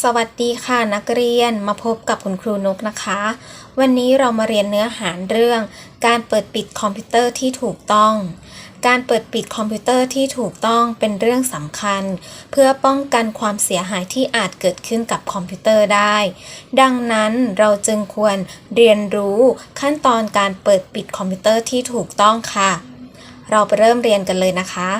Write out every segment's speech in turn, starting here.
สวัสดีค่ะนักเรียนมาพบกับคุณครูนกนะคะ วันนี้เรามาเรียนเนื้อหาเรื่อง การเปิดปิดคอมพิวเตอร์ที่ถูกต้อง การเปิดปิดคอมพิวเตอร์ที่ถูกต้องเป็นเรื่องสำคัญ เพื่อป้องกันความเสียหายที่อาจเกิดขึ้นกับคอมพิวเตอร์ได้ ดังนั้นเราจึงควรเรียนรู้ขั้นตอนการเปิดปิดคอมพิวเตอร์ที่ถูกต้องค่ะ เราไปเริ่มเรียนกันเลยนะคะ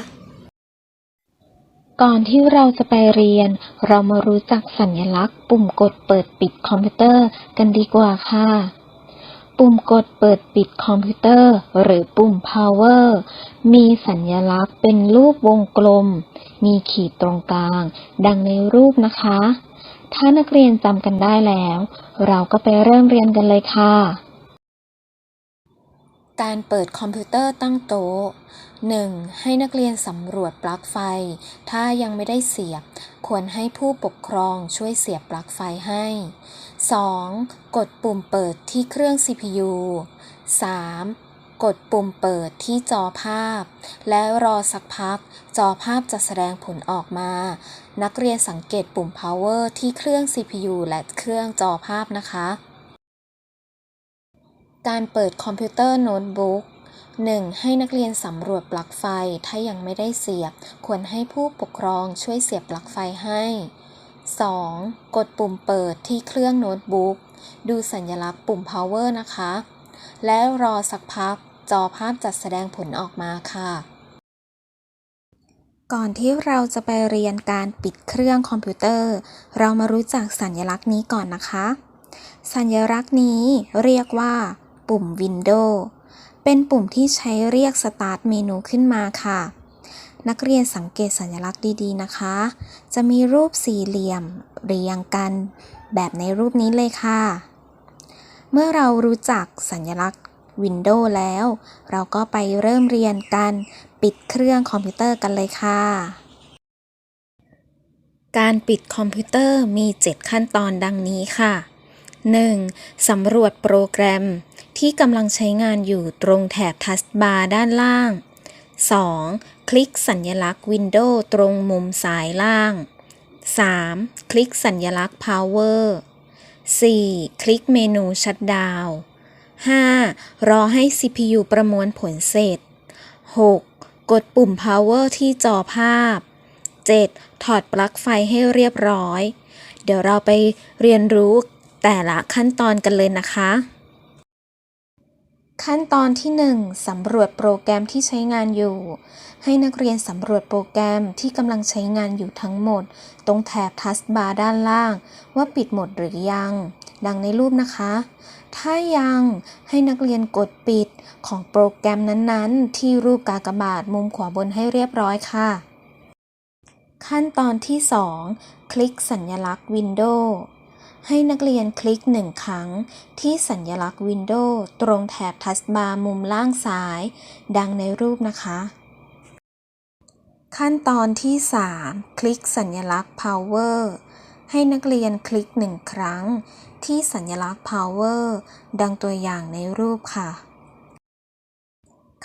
ก่อนที่เราจะไปเรียน เรามารู้จักสัญลักษณ์ ปุ่มกดเปิดปิดคอมพิวเตอร์กันดีกว่าค่ะ ปุ่มกดเปิดปิดคอมพิวเตอร์ หรือปุ่ม power มีสัญลักษณ์เป็นรูปวงกลม มีขีดตรงกลาง ดังในรูปนะคะ ถ้านักเรียนจำกันได้แล้ว เราก็ไปเริ่มเรียนกันเลยค่ะ การเปิดคอมพิวเตอร์ตั้งโต๊ะ 1. ให้นักเรียนสำรวจปลั๊กไฟ ถ้ายังไม่ได้เสียบ ควรให้ผู้ปกครองช่วยเสียบปลั๊กไฟให้ 2. กดปุ่มเปิดที่เครื่อง CPU 3. กดปุ่มเปิดที่จอภาพ และรอสักพัก จอภาพจะแสดงผลออกมา นักเรียนสังเกตปุ่ม power ที่เครื่อง CPU และเครื่องจอภาพนะคะ การเปิดคอมพิวเตอร์โน้ตบุ๊ก 1. ให้นักเรียนสำรวจปลั๊กไฟ ถ้ายังไม่ได้เสียบ ควรให้ผู้ปกครองช่วยเสียบปลั๊กไฟให้ 2. กดปุ่มเปิดที่เครื่องโน้ตบุ๊ก ดูสัญลักษณ์ปุ่ม power นะคะ และรอสักพัก จอภาพจัดแสดงผลออกมาค่ะ ก่อนที่เราจะไปเรียนการปิดเครื่องคอมพิวเตอร์ เรามารู้จักสัญลักษณ์นี้ก่อนนะคะ สัญลักษณ์นี้เรียกว่า ปุ่ม Windows เป็นปุ่มที่ใช้เรียก Start เมนูขึ้นมาค่ะ นักเรียนสังเกตสัญลักษณ์ดีๆนะคะ จะมีรูปสี่เหลี่ยมเรียงกัน แบบในรูปนี้เลยค่ะ เมื่อเรารู้จักสัญลักษณ์ Windows แล้ว เราก็ไปเริ่มเรียนกันปิดเครื่องคอมพิวเตอร์กันเลยค่ะ การปิดคอมพิวเตอร์มี 7 ขั้นตอนดังนี้ค่ะ 1. สำรวจโปรแกรม ที่กำลังใช้งานอยู่ตรงแถบทัสบาร์ด้านล่าง 2. คลิกสัญลักษณ์ Windows ตรงมุมซ้ายล่าง 3. คลิกสัญลักษณ์ Power 4. คลิกเมนู Shutdown 5. รอให้ CPU ประมวลผลเสร็จ 6. กดปุ่ม Power ที่จอภาพ 7. ถอดปลั๊กไฟให้เรียบร้อย เดี๋ยวเราไปเรียนรู้แต่ละขั้นตอนกันเลยนะคะ ขั้นตอนที่ 1สำรวจโปรแกรมที่ใช้งานอยู่ ให้นักเรียนสำรวจโปรแกรมที่กำลังใช้งานอยู่ทั้งหมด ตรงแถบทัสบาร์ด้านล่าง ว่าปิดหมดหรือยัง ดังในรูปนะคะ ถ้ายังให้นักเรียนกดปิดของโปรแกรมนั้นๆ ที่รูปกากบาทมุมขวาบนให้เรียบร้อยค่ะ ขั้นตอนที่ 2 คลิกสัญลักษณ์ Windows ให้นักเรียนคลิกหนึ่งครั้ง ที่สัญลักษณ์ Windows ตรงแถบทัสบาร์มุมล่างซ้าย ดังในรูปนะคะ ขั้นตอนที่ 3 คลิกสัญลักษณ์ Power ให้นักเรียนคลิกหนึ่งครั้ง ที่สัญลักษณ์ Power ดังตัวอย่างในรูปค่ะ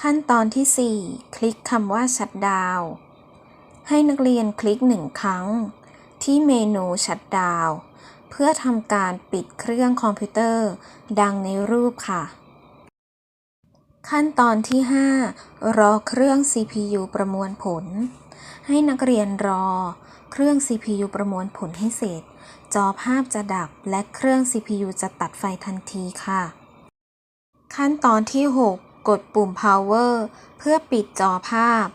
ขั้นตอนที่ 4 คลิกคำว่า Shutdown ให้นักเรียนคลิกหนึ่งครั้ง ที่เมนู Shutdown เพื่อทำการปิดเครื่องคอมพิวเตอร์ ดังในรูปค่ะ ขั้นตอนที่ 5 รอเครื่อง CPU ประมวลผล ให้นักเรียนรอ เครื่อง CPU ประมวลผลให้เสร็จ จอภาพจะดับและเครื่อง CPU จะตัดไฟทันทีค่ะ ขั้นตอนที่ 6 กดปุ่ม power เพื่อปิดจอภาพ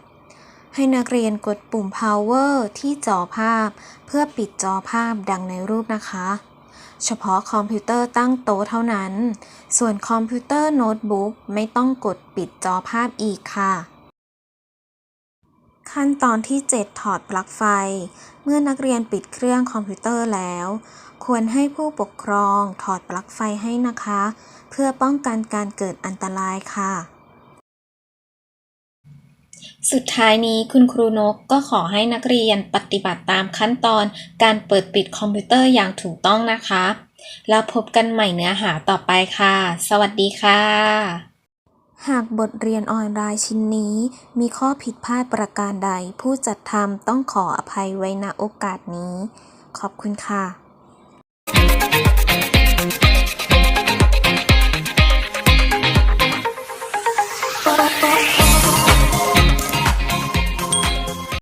ให้นักเรียนกดปุ่ม power ที่จอภาพ เพื่อปิดจอภาพดังในรูปนะคะ เฉพาะคอมพิวเตอร์ตั้งโต๊ะเท่านั้น ส่วนคอมพิวเตอร์โน้ตบุ๊กไม่ต้องกดปิดจอภาพอีกค่ะ ขั้นตอนที่ 7 ถอดปลั๊กไฟ เมื่อนักเรียนปิดเครื่องคอมพิวเตอร์แล้ว ควรให้ผู้ปกครองถอดปลั๊กไฟให้นะคะ เพื่อป้องกันการเกิดอันตรายค่ะ สุดท้ายนี้คุณครูนกก็ขอให้นักเรียนปฏิบัติตามขั้นตอนการเปิดปิดคอมพิวเตอร์อย่างถูกต้องนะคะ แล้วพบกันใหม่เนื้อหาต่อไปค่ะ สวัสดีค่ะ หากบทเรียนออนไลน์ชิ้นนี้ มีข้อผิดพลาดประการใด ผู้จัดทำต้องขออภัยไว้ณโอกาสนี้ ขอบคุณค่ะ